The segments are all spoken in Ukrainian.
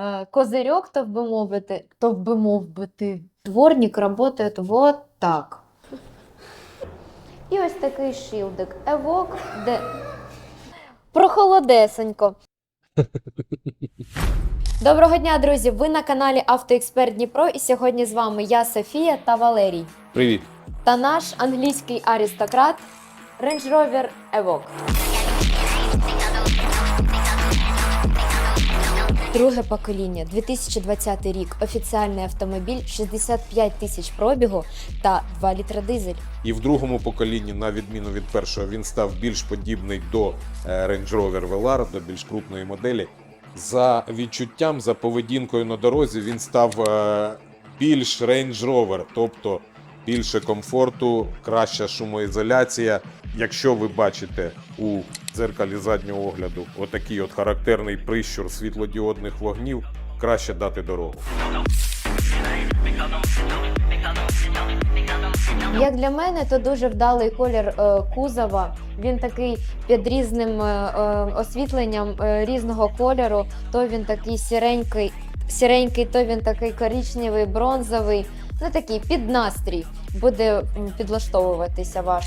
е, козирьок, то би мовити, то би мовити, дворник працює вот так. І ось такий шилдик. Евок, де прохолодесенько. Доброго дня, друзі! Ви на каналі Автоексперт Дніпро, і сьогодні з вами я, Софія та Валерій. Привіт. Та наш англійський аристократ Range Rover Evoque. Друге покоління, 2020 рік. Офіціальний автомобіль, 65 тисяч пробігу та 2 літра дизель. І в другому поколінні, на відміну від першого, він став більш подібний до е, Range Rover Velar, до більш крупної моделі. За відчуттям, за поведінкою на дорозі, він став е, більш Range Rover, тобто більше комфорту, краща шумоізоляція. Якщо ви бачите у дзеркалі заднього огляду отакий от характерний прищур світлодіодних вогнів, краще дати дорогу. Як для мене, то дуже вдалий колір е, кузова. Він такий під різним е, е, освітленням різного кольору. То він такий сіренький, сіренький, то він такий коричневий, бронзовий. Ну такий під настрій буде підлаштовуватися ваш.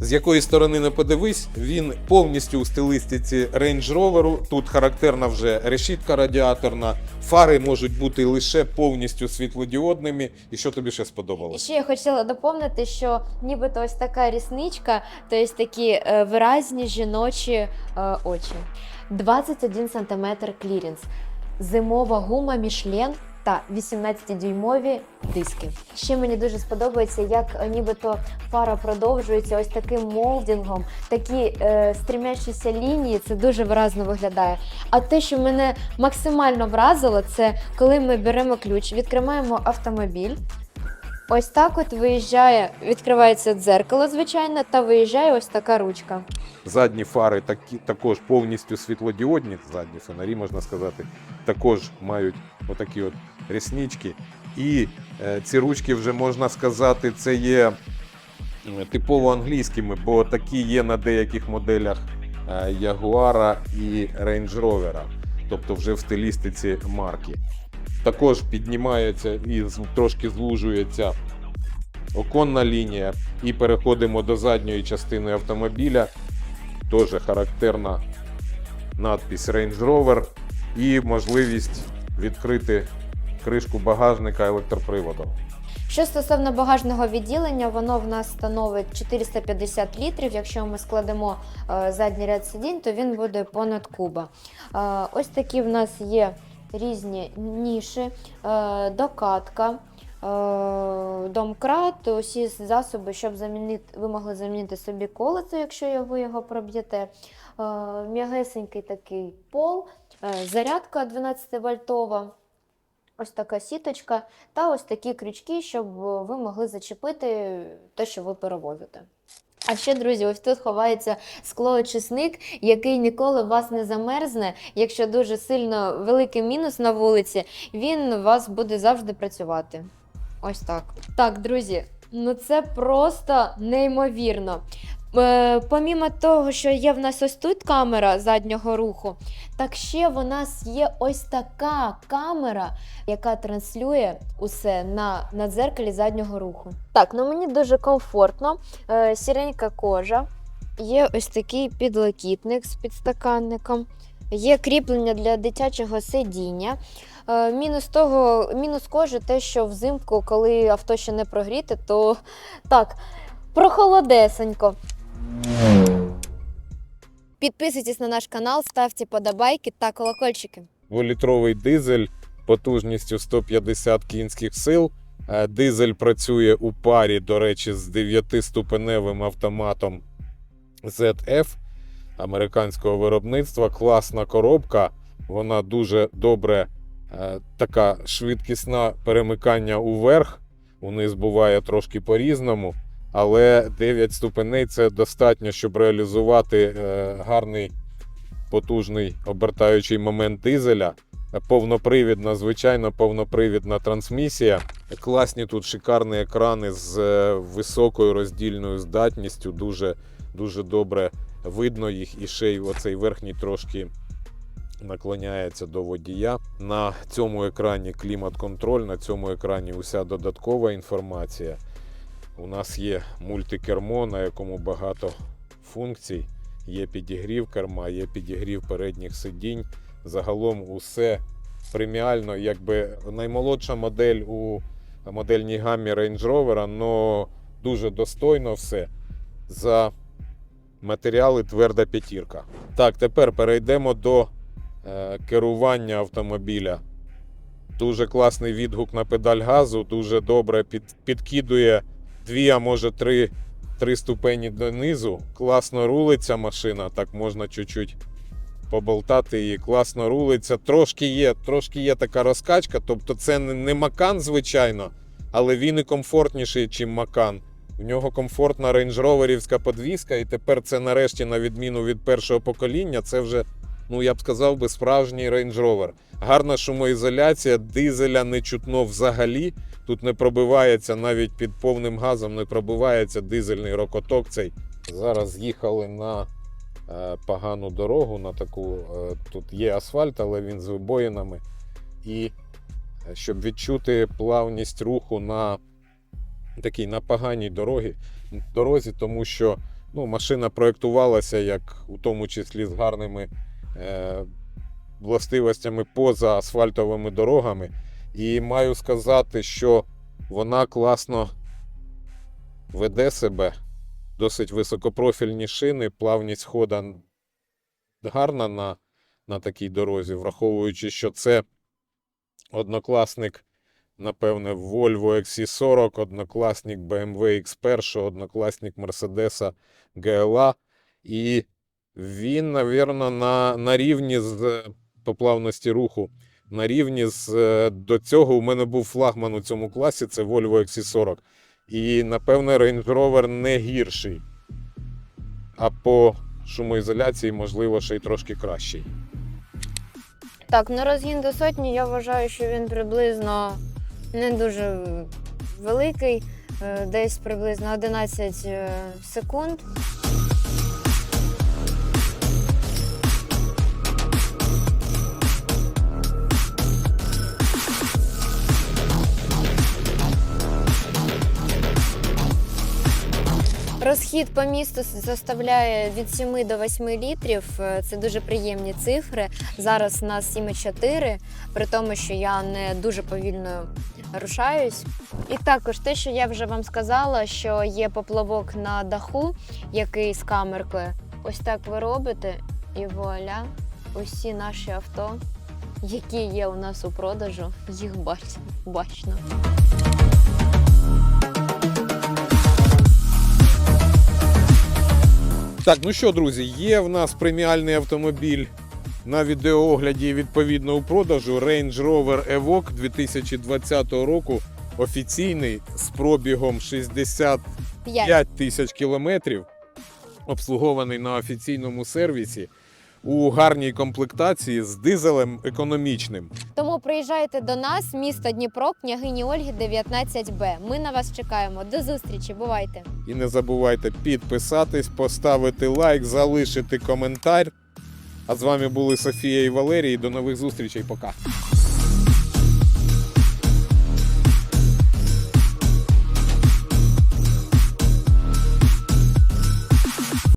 З якої сторони не подивись, він повністю у стилістиці Range Rover. Тут характерна вже решітка радіаторна. Фари можуть бути лише повністю світлодіодними. І що тобі ще І сподобалось? ще я хотіла доповнити, що нібито ось така рісничка, то є такі е, виразні жіночі е, очі. 21 см клірінс, зимова гума Мішлен та 18-дюймові диски. Ще мені дуже сподобається, як е, нібито фара продовжується ось таким молдингом, такі е, стрімящіся лінії, це дуже виразно виглядає. А те, що мене максимально вразило, це коли ми беремо ключ, відкриваємо автомобіль. Ось так от виїжджає, відкривається дзеркало, звичайно, та виїжджає ось така ручка. Задні фари такі, також повністю світлодіодні, задні фонарі, можна сказати, також мають отакі от ріснички. І е, ці ручки вже можна сказати, це є е, типово англійськими, бо такі є на деяких моделях е, Jaguar і Range Rover, тобто вже в стилістиці марки. Також піднімається і трошки звужується оконна лінія. І переходимо до задньої частини автомобіля. Теж характерна надпись Range Rover і можливість відкрити кришку багажника електроприводом. Що стосовно багажного відділення, воно в нас становить 450 літрів. Якщо ми складемо е, задній ряд сидінь, то він буде понад куба. Е, ось такі в нас є різні ніші, е, докатка. Домкрат, усі засоби, щоб замінити, ви могли замінити собі колесо, якщо ви його проб'єте. М'ягесенький такий пол, зарядка 12 вольтова. Ось така сіточка та ось такі крючки, щоб е, ви могли зачепити те, що ви перевозите. А ще, друзі, ось тут ховається склоочисник, який ніколи вас не замерзне. Якщо дуже сильно великий мінус на вулиці, він вас буде завжди працювати. Ось так. Так, друзі, ну це просто неймовірно. Е, помімо того, що є в нас ось тут камера заднього руху, так ще в нас є ось така камера, яка транслює усе на, на дзеркалі заднього руху. Так, ну мені дуже комфортно. Е, сіренька кожа. Є ось такий підлокітник з підстаканником. Є кріплення для дитячого сидіння. Е, мінус того, мінус кожи те, що взимку, коли авто ще не прогріте, то так, прохолодесенько. Підписуйтесь на наш канал, ставте подобайки та колокольчики. Дволітровий дизель потужністю 150 кінських сил. Е, Дизель працює у парі, до речі, з 9-ступеневим автоматом ZF американського виробництва. Класна коробка. Вона дуже добре, е, така швидкісна перемикання уверх. Униз буває трошки по-різному. Але 9 ступеней це достатньо, щоб реалізувати е, гарний потужний обертаючий момент дизеля. Повнопривідна, звичайно, повнопривідна трансмісія. Класні тут шикарні екрани з е, високою роздільною здатністю. Дуже, дуже добре видно їх. І ще й оцей верхній трошки наклоняється до водія. На цьому екрані клімат-контроль, на цьому екрані уся додаткова інформація. У нас є мультикермо, на якому багато функцій. Є підігрів керма, є підігрів передніх сидінь. Загалом усе преміально, якби наймолодша модель у модельній гаммі Range Rover, але дуже достойно все. За матеріали тверда п'ятірка. Так, тепер перейдемо до е, керування автомобіля. Дуже класний відгук на педаль газу, дуже добре під, підкидує дві, а може три, три ступені донизу. Класно рулиться машина, так можна чуть-чуть поболтати її. Класно рулиться. Трошки є, трошки є така розкачка, тобто це не, макан, звичайно, але він і комфортніший, ніж макан. В нього комфортна рейндж-роверівська подвіска, і тепер це нарешті, на відміну від першого покоління, це вже, ну я б сказав би, справжній Range Rover. Гарна шумоізоляція, дизеля не чутно взагалі. Тут не пробивається навіть під повним газом, не пробивається дизельний рокоток. Цей зараз їхали на е, погану дорогу. На таку е, тут є асфальт, але він з вибоїнами. І е, щоб відчути плавність руху на такій на поганій дорогі, дорозі, тому що ну, машина проєктувалася як у тому числі з гарними властивостями поза асфальтовими дорогами. І маю сказати, що вона класно веде себе, досить високопрофільні шини, плавність хода гарна на, на такій дорозі, враховуючи, що це однокласник, напевне, Volvo XC40, однокласник BMW X1, однокласник Mercedes GLA. І він, навірно, на, на рівні з е, по плавності руху на рівні з е, до цього у мене був флагман у цьому класі, це Volvo XC40. І, напевне, Range Rover не гірший. А по шумоізоляції, можливо, ще й трошки кращий. Так, на розгін до сотні я вважаю, що він приблизно не дуже великий, е, десь приблизно 11 е, секунд. Розхід по місту заставляє від 7 до 8 літрів. Е, Це дуже приємні цифри. Зараз у нас 7,4, при тому, що я не дуже повільно рушаюсь. І також те, що я вже вам сказала, що є поплавок на даху, який з камеркою. Ось так ви робите, і вуаля, усі наші авто, які є у нас у продажу, їх бач- бачно. Так, ну що, друзі, є в нас преміальний автомобіль на відеоогляді відповідно у продажу Range Rover Evoque 2020 року. Офіційний з пробігом 65 тисяч кілометрів, обслугований на офіційному сервісі у гарній комплектації з дизелем економічним. Тому приїжджайте до нас, місто Дніпро, княгині Ольги, 19Б. Ми на вас чекаємо. До зустрічі, бувайте! І не забувайте підписатись, поставити лайк, залишити коментар. А з вами були Софія і Валерій. До нових зустрічей. Пока.